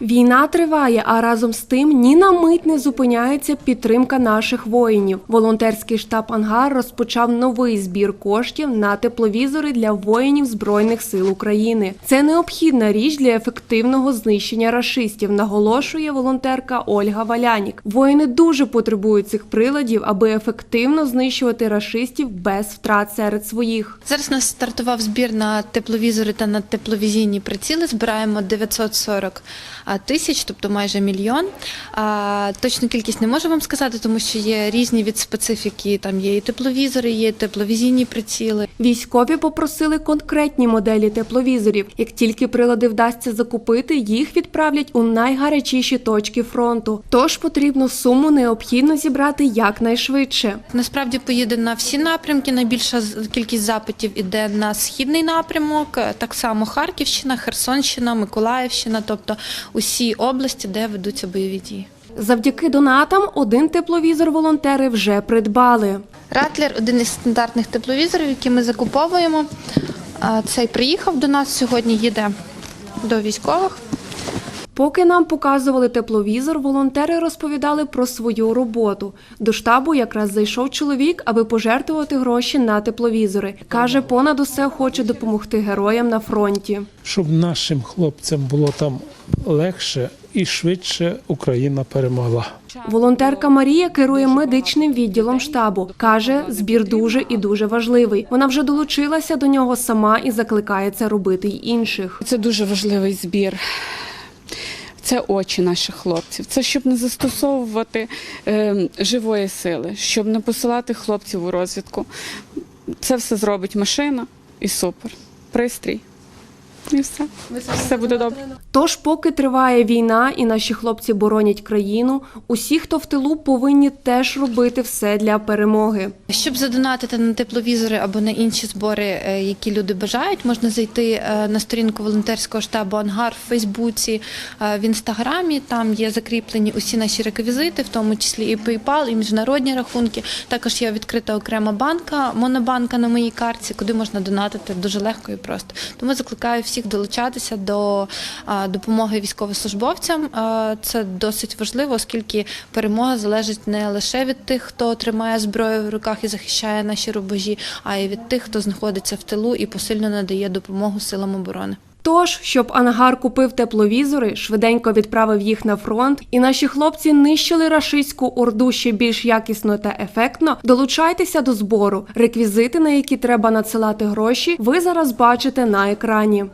Війна триває, а разом з тим ні на мить не зупиняється підтримка наших воїнів. Волонтерський штаб Ангар розпочав новий збір коштів на тепловізори для воїнів Збройних сил України. Це необхідна річ для ефективного знищення рашистів, наголошує волонтерка Ольга Валянік. Воїни дуже потребують цих приладів, аби ефективно знищувати рашистів без втрат серед своїх. Зараз нас стартував збір на тепловізори та на тепловізійні приціли. Збираємо 940 а, тисяч, тобто майже мільйон. Точну кількість не можу вам сказати, тому що є різні від специфіки. Там є і тепловізори, є тепловізійні приціли. Військові попросили конкретні моделі тепловізорів. Як тільки прилади вдасться закупити, їх відправлять у найгарячіші точки фронту. Тож потрібну суму необхідно зібрати якнайшвидше. Насправді поїде на всі напрямки. Найбільша кількість запитів іде на східний напрямок, так само Харківщина, Херсонщина, Миколаївщина, тобто усі області, де ведуться бойові дії. Завдяки донатам один тепловізор волонтери вже придбали. Ратлер один із стандартних тепловізорів, які ми закуповуємо. Цей приїхав до нас сьогодні, їде до військових. Поки нам показували тепловізор, волонтери розповідали про свою роботу. До штабу якраз зайшов чоловік, аби пожертвувати гроші на тепловізори. Каже, понад усе хоче допомогти героям на фронті. щоб нашим хлопцям було там легше і швидше Україна перемогла. Волонтерка Марія керує медичним відділом штабу. Каже, збір дуже і дуже важливий. Вона вже долучилася до нього сама і закликає це робити й інших. Це дуже важливий збір. Це очі наших хлопців. Це щоб не застосовувати е, живої сили, щоб не посилати хлопців у розвідку. Це все зробить машина і супер. Пристрій. І все. Все буде добре. Тож, поки триває війна і наші хлопці боронять країну, усі, хто в тилу, повинні теж робити все для перемоги. Щоб задонатити на тепловізори або на інші збори, е, які люди бажають, можна зайти е, на сторінку волонтерського штабу Ангар в Фейсбуці, е, в інстаграмі. Там є закріплені усі наші реквізити, в тому числі і PayPal, і міжнародні рахунки. Також є відкрита окрема банка, монобанка на моїй картці, куди можна донатити дуже легко і просто. Тому закликаю всіх долучатися до допомоги військовослужбовцям. Це досить важливо, оскільки перемога залежить не лише від тих, хто тримає зброю в руках і захищає наші рубежі, а й від тих, хто знаходиться в тилу і посильно надає допомогу силам оборони. Тож, щоб Ангар купив тепловізори, швиденько відправив їх на фронт, і наші хлопці нищили рашистську орду ще більш якісно та ефектно. Долучайтеся до збору. Реквізити, на які треба надсилати гроші, ви зараз бачите на екрані.